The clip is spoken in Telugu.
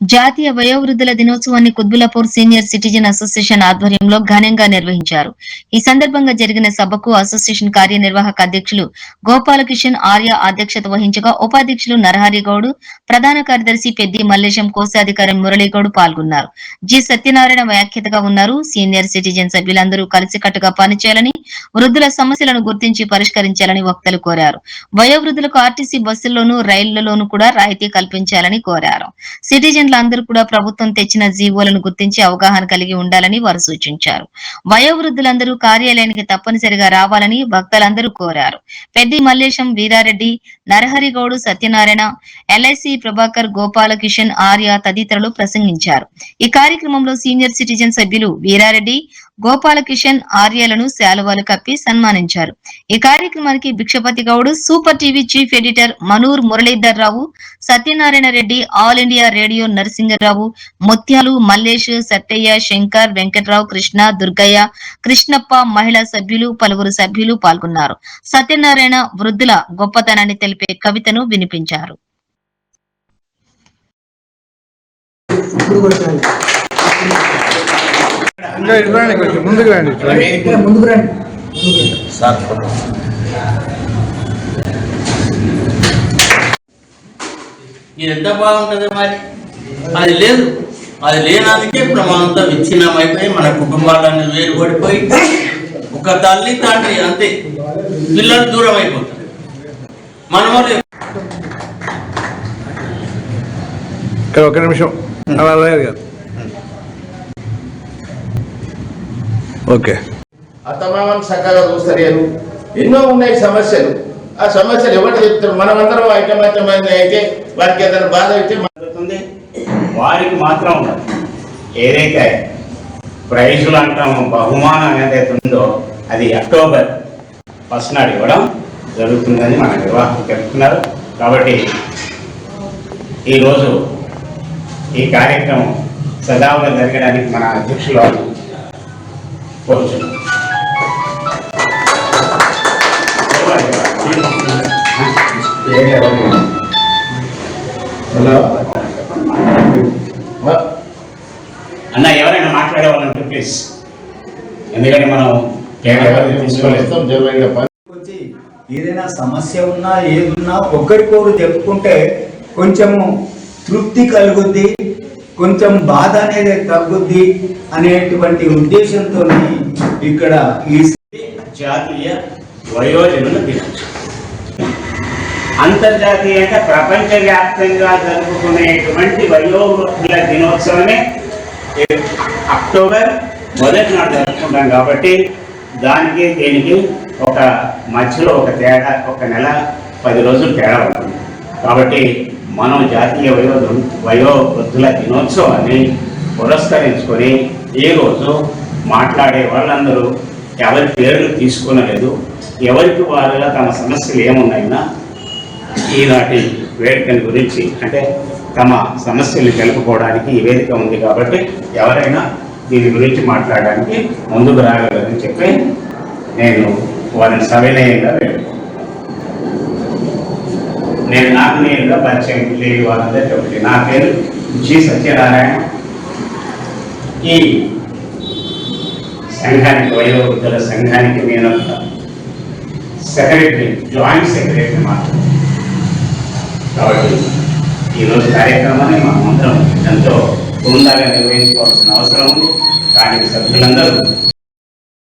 జాతీయ వయోవృద్ధుల దినోత్సవాన్ని కుద్బులాపూర్ సీనియర్ సిటిజన్ అసోసియేషన్ ఆధ్వర్యంలో ఘనంగా నిర్వహించారు. ఈ సందర్భంగా జరిగిన సభకు అసోసియేషన్ కార్యనిర్వాహక అధ్యక్షులు గోపాలకిషన్ ఆర్య అధ్యక్షత వహించగా ఉపాధ్యక్షులు నరహరిగౌడ్ ప్రధాన కార్యదర్శి పెద్ది మల్లేశం కోశాధికారి మురళీగౌడ్ పాల్గొన్నారు. జి. సత్యనారాయణ వ్యాఖ్యతగా ఉన్నారు. సీనియర్ సిటిజన్ సభ్యులందరూ కలిసికట్టుగా పనిచేయాలని వృద్ధుల సమస్యలను గుర్తించి పరిష్కరించాలని వక్తలు కోరారు. వయోవృద్ధులకు ఆర్టీసీ బస్సుల్లోనూ రైళ్ళలోనూ కూడా రాయితీ కల్పించాలని కోరారు. సిటిజన్ అందరూ కూడా ప్రభుత్వం తెచ్చిన జీవోలను గుర్తించి అవగాహన కలిగి ఉండాలని వారు సూచించారు. వయోవృద్ధులందరూ కార్యాలయానికి తప్పనిసరిగా రావాలని భక్తులందరూ కోరారు. పెద్ది మల్లేశం వీరారెడ్డి నరహరిగౌడు సత్యనారాయణ ఎల్ఐసి ప్రభాకర్ గోపాలకిషన్ ఆర్య తదితరులు ప్రసంగించారు. ఈ కార్యక్రమంలో సీనియర్ సిటిజన్ సభ్యులు వీరారెడ్డి గోపాలకిషన్ ఆర్యలను శాలువాలు కప్పి సన్మానించారు. ఈ కార్యక్రమానికి Bhikshapathi Goud super TV chief editor Manoor Muralidhar Rao Satyanarayana Reddy all India radio Narasingarao Mutyalu Mallesh Sattaiah Shankar Venkatrao Krishna Durgaiah Krishnappa మహిళా సభ్యులు పలువురు సభ్యులు పాల్గొన్నారు. సత్యనారాయణ వృద్ధుల గొప్పతనాన్ని తెలిపే కవితను వినిపించారు. ఇంకా ఇటు రండి కొంచెం ముందుకు రండి ఇటు రండి. ఇక్కడ ముందుకు రండి. ఇది ఎంత బాగుంటుంది మరి? అది లేదు. అది లేనందుకే ఇప్పుడు మనంతా విచ్ఛిన్నం అయిపోయి మన కుటుంబాలన్నీ వేరుపడిపోయి ఒక తల్లి తండ్రి అంతే. పిల్లలు దూరం అయిపోతారు. మన ఒక నిమిషం. అలా లేదు కదా. ఓకే. అత్తమామని చక్కగా చూస్తలేరు ఎన్నో ఉన్నాయి సమస్యలు. ఆ సమస్యలు ఎవరు చెప్తారు? మనమందరం ఐకమత్యమైంది అయితే వారికి ఏదైనా బాధ అయితే జరుగుతుంది. వారికి మాత్రం ఏదైతే ప్రైజులు అంటాము బహుమానం ఏదైతే ఉందో అది అక్టోబర్ ఫస్ట్ నాడు ఇవ్వడం జరుగుతుందని మన నిర్వాహకులు చెప్తున్నారు. కాబట్టి ఈరోజు ఈ కార్యక్రమం సజావుగా జరగడానికి మన అధ్యక్షులు వారు కోరుచున్నాం హలో అన్న ఎవరైనా మాట్లాడేవాళ్ళంటే ప్లీజ్ ఎందుకంటే మనం వచ్చి ఏదైనా సమస్య ఉన్నా ఏదున్నా ఒకరికొకరు చెప్పుకుంటే కొంచెము తృప్తి కలుగుద్ది. కొంచెం బాధ అనేది తగ్గుద్ది అనేటువంటి ఉద్దేశంతో ఇక్కడ ఈ జాతీయ వయోజనుల దినోత్సవం అంతర్జాతీయంగా ప్రపంచవ్యాప్తంగా జరుపుకునేటువంటి వయోవృద్ధుల దినోత్సవమే అక్టోబర్ మొదటి నాడు జరుపుకుంటాం కాబట్టి దానికి దీనికి ఒక మధ్యలో ఒక తేడా ఒక నెల పది రోజులు తేడా ఉంటుంది. కాబట్టి మనం జాతీయ వయో వయో వృద్ధుల దినోత్సవాన్ని పురస్కరించుకొని ఈరోజు రోజు మాట్లాడే వాళ్ళందరూ ఎవరి పేర్లు తీసుకునలేదు ఎవరికి వారుగా తమ సమస్యలు ఏమున్నాయినా ఈనాటి వేడుకని గురించి అంటే తమ సమస్యలు తెలుపుకోవడానికి ఈ వేదిక ఉంది కాబట్టి ఎవరైనా దీని గురించి మాట్లాడడానికి ముందుకు రాగలరని చెప్పి నేను వారిని సవినయంగా వేడుకుంటున్నాను. నేను నాకు నేనుగా పరిచయం లేని వాళ్ళందరికీ ఒకటి. నా పేరు జి సత్యనారాయణ. ఈ సంఘానికి వయోవృద్ధుల సంఘానికి నేను సెక్రటరీ జాయింట్ సెక్రటరీ మాత్రం కాబట్టి ఈరోజు కార్యక్రమాన్ని మా అందరం ఎంతో బృందాగా నిర్వహించుకోవాల్సిన అవసరం ఉంది. దానికి సభ్యులందరూ